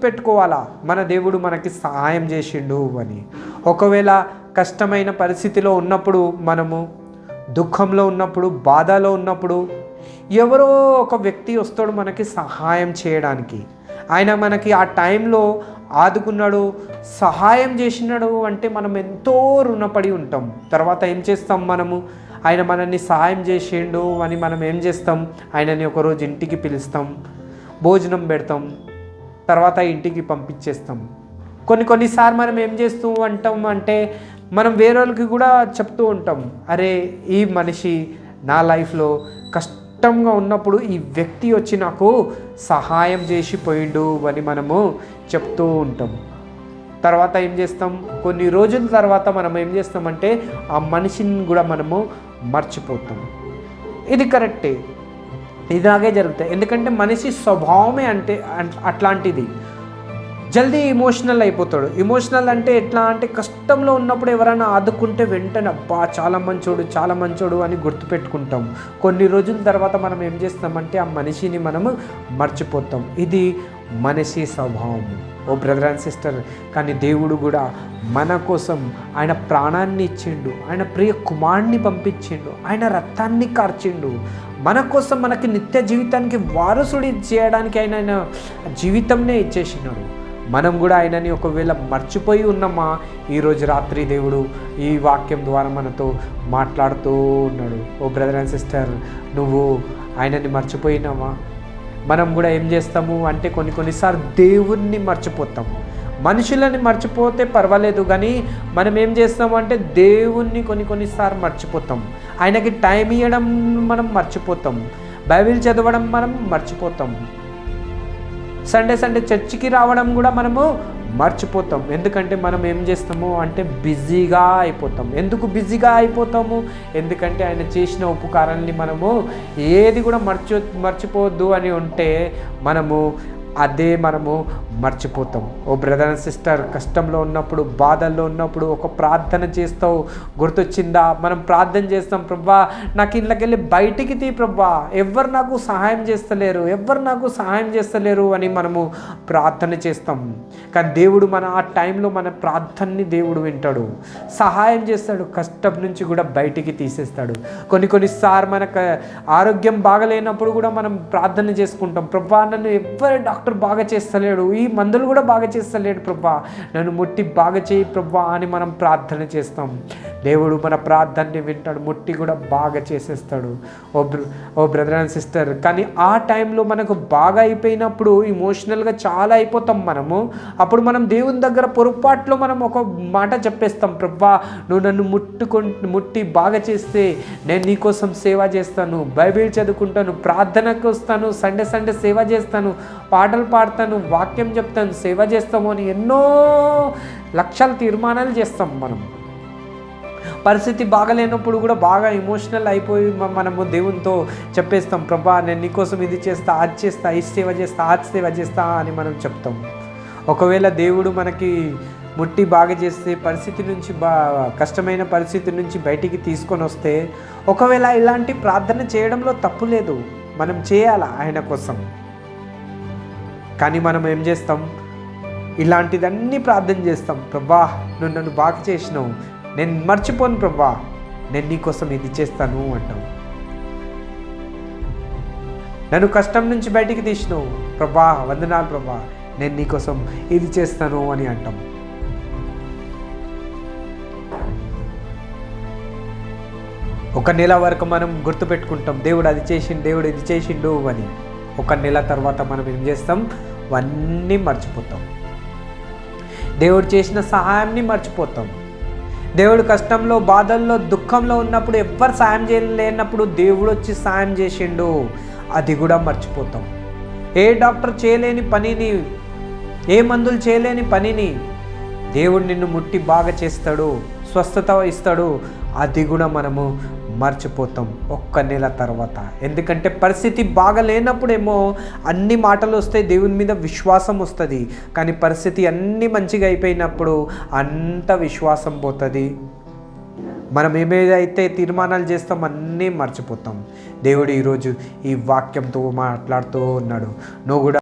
గుర్తుపెట్టుకోవాలా? మన దేవుడు మనకి సహాయం చేసిండు అని. ఒకవేళ కష్టమైన పరిస్థితిలో ఉన్నప్పుడు మనము దుఃఖంలో ఉన్నప్పుడు బాధలో ఉన్నప్పుడు ఎవరో ఒక వ్యక్తి వస్తాడు మనకి సహాయం చేయడానికి. ఆయన మనకి ఆ టైంలో ఆదుకున్నాడు సహాయం చేసినాడు అంటే మనం ఎంతో రుణపడి ఉంటాం. తర్వాత ఏం చేస్తాం మనము? ఆయన మనల్ని సహాయం చేసిండు అని మనం ఏం చేస్తాం? ఆయనని ఒకరోజు ఇంటికి పిలుస్తాం భోజనం పెడతాం. తర్వాత ఇంటికి పంపించేస్తాం. కొన్ని కొన్నిసార్లు మనం ఏం చేస్తూ ఉంటాం అంటే మనం వేరే వాళ్ళకి కూడా చెప్తూ ఉంటాం అరే ఈ మనిషి నా లైఫ్లో కష్టంగా ఉన్నప్పుడు ఈ వ్యక్తి వచ్చి నాకు సహాయం చేసి పోయిండు అని మనము చెప్తూ ఉంటాం. తర్వాత ఏం చేస్తాం? కొన్ని రోజుల తర్వాత మనం ఏం చేస్తామంటే ఆ మనిషిని కూడా మనము మర్చిపోతాం. ఇది కరెక్టే. ఇలాగే జరుగుతాయి. ఎందుకంటే మనిషి స్వభావమే అంటే అట్లాంటిది. జల్దీ ఇమోషనల్ అయిపోతాడు. ఇమోషనల్ అంటే ఎట్లా అంటే కష్టంలో ఉన్నప్పుడు ఎవరైనా ఆదుకుంటే వెంటనే అబ్బా చాలా మంచోడు చాలా మంచోడు అని గుర్తుపెట్టుకుంటాం. కొన్ని రోజుల తర్వాత మనం ఏం చేస్తామంటే ఆ మనిషిని మనము మర్చిపోతాం. ఇది మనిషి స్వభావం. ఓ బ్రదర్ అండ్ సిస్టర్ కానీ దేవుడు కూడా మన కోసం ఆయన ప్రాణాన్ని ఇచ్చిండు. ఆయన ప్రియ కుమారుణ్ణి పంపించిండు. ఆయన రక్తాన్ని కార్చిండు. మన కోసం మనకి నిత్య జీవితానికి వారసుడి చేయడానికి ఆయన ఆయన జీవితంనే ఇచ్చేసినాడు. మనం కూడా ఆయనని ఒకవేళ మర్చిపోయి ఉన్నామా? ఈరోజు రాత్రి దేవుడు ఈ వాక్యం ద్వారా మనతో మాట్లాడుతూ ఉన్నాడు. ఓ బ్రదర్ అండ్ సిస్టర్ నువ్వు ఆయనని మర్చిపోయినావా? మనం కూడా ఏం చేస్తాము అంటే కొన్ని కొన్నిసార్లు దేవుణ్ణి మర్చిపోతాము. మనుషులని మర్చిపోతే పర్వాలేదు కానీ మనం ఏం చేస్తాము అంటే దేవుణ్ణి కొన్ని కొన్నిసార్లు మర్చిపోతాం. ఆయనకి టైం ఇవ్వడం మనం మర్చిపోతాం. బైబిల్ చదవడం మనం మర్చిపోతాం. సండే సండే చర్చికి రావడం కూడా మనము మర్చిపోతాం. ఎందుకంటే మనం ఏం చేస్తాము అంటే బిజీగా అయిపోతాం. ఎందుకు బిజీగా అయిపోతాము? ఎందుకంటే ఆయన చేసిన ఉపకారాన్ని మనము ఏది కూడా మర్చి మర్చిపోవద్దు అని ఉంటే మనము అదే మనము మర్చిపోతాం. ఓ బ్రదర్ అండ్ సిస్టర్ కష్టంలో ఉన్నప్పుడు బాధల్లో ఉన్నప్పుడు ఒక ప్రార్థన చేస్తావు. గుర్తొచ్చిందా? మనం ప్రార్థన చేస్తాం ప్రభా నాకు ఇళ్ళకెళ్ళి బయటికి తీ ప్రభా. ఎవ్వరు నాకు సహాయం చేస్తలేరు? ఎవరు నాకు సహాయం చేస్తలేరు? అని మనము ప్రార్థన చేస్తాం. కానీ దేవుడు మన ఆ టైంలో మన ప్రార్థనని దేవుడు వింటాడు. సహాయం చేస్తాడు కష్టం నుంచి కూడా బయటికి తీసేస్తాడు. కొన్ని కొన్నిసార్లు మనకు ఆరోగ్యం బాగలేనప్పుడు కూడా మనం ప్రార్థన చేసుకుంటాం. ప్రభా నన్ను ఎవ్వరు డాక్టర్ బాగా చేస్తలేడు. ఈ మందులు కూడా బాగా చేస్తలేడు ప్రభా. నన్ను ముట్టి బాగా చేయి ప్రభా అని మనం ప్రార్థన చేస్తాం. దేవుడు మన ప్రార్థనని వింటాడు ముట్టి కూడా బాగా చేసేస్తాడు. ఓ బ్ర ఓ బ్రదర్ అండ్ సిస్టర్ కానీ ఆ టైంలో మనకు బాగా అయిపోయినప్పుడు ఇమోషనల్గా చాలా అయిపోతాం మనము. అప్పుడు మనం దేవుని దగ్గర పొరపాట్లో మనం ఒక మాట చెప్పేస్తాం ప్రభా నువ్వు నన్ను ముట్టుకు ముట్టి బాగా చేస్తే నేను నీకోసం సేవ చేస్తాను బైబిల్ చదువుకుంటాను ప్రార్థనకు వస్తాను సండే సండే సేవ చేస్తాను పాటలు పాడతాను వాక్యం చెప్తాను సేవ చేస్తాము అని ఎన్నో లక్షల తీర్మానాలు చేస్తాం మనం. పరిస్థితి బాగలేనప్పుడు కూడా బాగా ఎమోషనల్ అయిపోయి మనము దేవునితో చెప్పేస్తాం ప్రభా నేను నీకోసం ఇది చేస్తా అది చేస్తా ఈ సేవ చేస్తా ఆ సేవ చేస్తా అని మనం చెప్తాం. ఒకవేళ దేవుడు మనకి ముట్టి బాగా చేస్తే పరిస్థితి నుంచి బా కష్టమైన పరిస్థితి నుంచి బయటికి తీసుకొని వస్తే ఒకవేళ ఇలాంటి ప్రార్థన చేయడంలో తప్పు లేదు. మనం చేయాలా ఆయన కోసం? కానీ మనం ఏం చేస్తాం? ఇలాంటిదన్నీ ప్రార్థన చేస్తాం. ప్రభా నువ్వు నన్ను బాగా చేసినావు. నేను మర్చిపోను ప్రభా. నేను నీకోసం ఇది చేస్తాను అంటాం. నన్ను కష్టం నుంచి బయటికి తీసినావు. ప్రభా వందనాలు ప్రభా. నేను నీకోసం ఇది చేస్తాను అని అంటాం. ఒక నెల వరకు మనం గుర్తుపెట్టుకుంటాం. దేవుడు అది చేసిండు దేవుడు ఇది చేసిండు అని. ఒక నెల తర్వాత మనం ఏం చేస్తాం? అవన్నీ మర్చిపోతాం. దేవుడు చేసిన సహాయాన్ని మర్చిపోతాం. దేవుడు కష్టంలో బాధల్లో దుఃఖంలో ఉన్నప్పుడు ఎవ్వరు సాయం చేయలేనప్పుడు దేవుడు వచ్చి సాయం చేసిండు. అది కూడా మర్చిపోతాం. ఏ డాక్టర్ చేయలేని పనిని ఏ మందులు చేయలేని పనిని దేవుడు నిన్ను ముట్టి బాగా చేస్తాడు స్వస్థత ఇస్తాడు. అది కూడా మనము మర్చిపోతాం ఒక్క నెల తర్వాత. ఎందుకంటే పరిస్థితి బాగలేనప్పుడేమో అన్ని మాటలు వస్తాయి దేవుని మీద విశ్వాసం వస్తుంది. కానీ పరిస్థితి అన్నీ మంచిగా అయిపోయినప్పుడు అంత విశ్వాసం పోతుంది. మనం ఏమేదైతే తీర్మానాలు చేస్తాం అన్నీ మర్చిపోతాం. దేవుడు ఈరోజు ఈ వాక్యంతో మాట్లాడుతూ ఉన్నాడు. నువ్వు కూడా